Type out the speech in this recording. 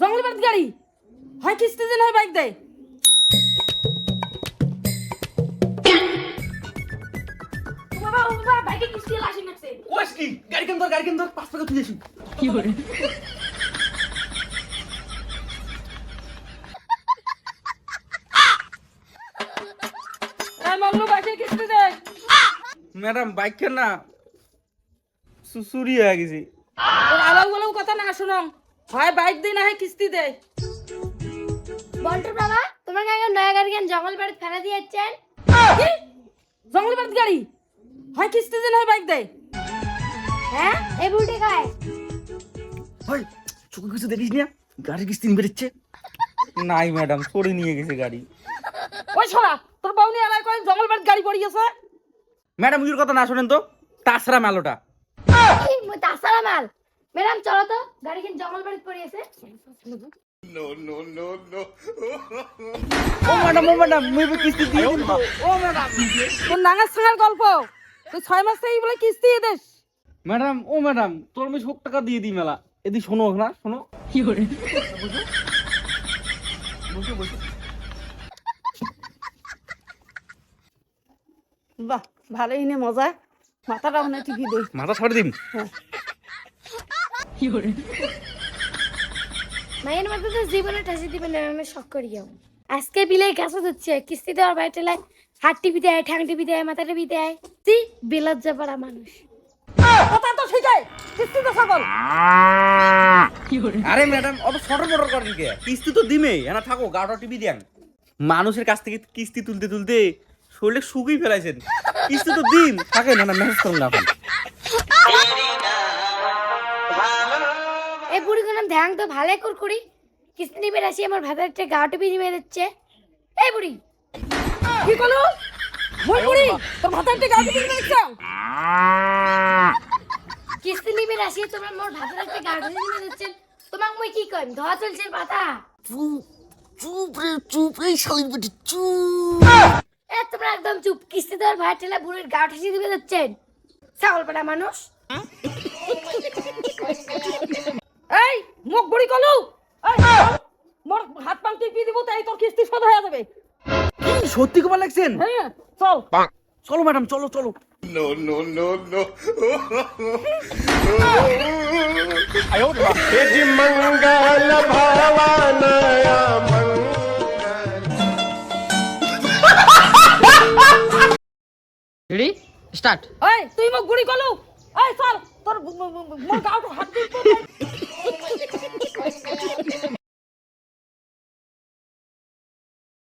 জঙ্গলি বাড়ির গাড়ি। হয় কিস্তি দিন হয় বাইক দেয়। গাড়ি কেন কেন পাঁচ টাকা কিস্তি দেয় ম্যাডাম বাইক না চুরি হয়ে গেছে। আলাউ আলাউ কথা না শোনো। হয় বাইক দেয় না হয় কিস্তি দেয়। বল্টুর বাবা তোমার কাছে নয়া গাড়ি কেন জঙ্গল বাড়ি ফেলা দিয়েছেন জঙ্গলি বাড়ির গাড়ি? হয় কিস্তি দিন হয় বাইক দেয়? হ্যাঁ? এই বুড়ি খায় ভাই চোখে কিছু দেখিস না? গাড়ি কিস্তি নিয়ে বেরোচ্ছে নাই ম্যাডাম চোরে নিয়ে গেছে গাড়ি। ওই শোনা তোর বাউনি এলাকায় কয় জঙ্গল বাড়ির গাড়ি পড়ে গেছে? ম্যাডাম ইউর কথা না শোনেন তো। তাছাড়া মেলোটা। এই মো তাসারা মাল? ম্যাডাম চলো তো। গাড়ি কেন জঙ্গল বাড়ি পড়িয়েছে। ও ম্যাডাম ও ম্যাডাম মেবি কিস্তি দিয়ে দিন ও ম্যাডাম তোর গল্প। তুই ছয় মাস থেকে বলে কিস্তি দেশ ম্যাডাম ও ম্যাডাম তোর আমি সব টাকা দিয়ে দিই মেলা। এদি শোনো না শোনো। কি করে? বাহ ভালোই নে মজা। মাথাটা মনে হয় টিপি দে। মাথা ছাড়ে দিম। মায়ের মধ্যে তো জীবনে ঠাসি দিবে না আমি শখ করি আজকে বিলে গাছ হচ্ছে কিস্তি দেওয়ার বাড়িতে লাই হাত টিপি দেয় ঠ্যাং টিপি দেয় মাথা টিপি দেয়। তুই বিলাজ্জা পাড়া মানুষ। কথা তো শিখাই কিস্তি তো সকল আরে ম্যাডাম অত ফটো ফটো করেন কে কিস্তি তো দিমে এনা থাকো গাড়া টিভি দেন মানুষের কাছ থেকে কিস্তি তুলতে তুলতে শরীরে শুকিয়ে ফেলাইছেন। কিস্তি তো দিন থাকে না না মেসেজ করুন না এখন এই বুড়ি কোন ধ্যান তো ভালো কর করি। কিস্তি নিবে আসি আমার ভাতের একটা গা টিপি নিবে দিচ্ছে। এই বুড়ি। কি করল? মই বুড়ি তোর মাথায় একটা গাড়ি কিনে দেখছ কিস্তি নিবে আসি তোমরা মোর ভাতের একটা গা টিপি নিবে দিচ্ছেন তোমাক মই কি কইম? ধোয়া চলছে পাতা। চুপ রে চুপ এই শালির বেটি চুপ। এ তোমরা একদম চুপ। কিস্তি দেওয়ার ভাই ঠেলা বুড়ির গা ঠেসি দিবে দিচ্ছেন। ছাগল পাড়া মানুষ। এই মুখ বুড়ি কলু। এই মোর হাত পাং টিপি দিব তাই তোর কিস্তি শোধ হয়ে যাবে। কি সত্যি কবা লাগছেন হ্যাঁ চল। চলো ম্যাডাম চলো চলো। নো নো নো মঙ্গল ভাবানায়া রেডি? স্টার্ট। ওই তুই মোক গুড়ি কলু। এই চল। তোর মোর গাউটো হাত দিব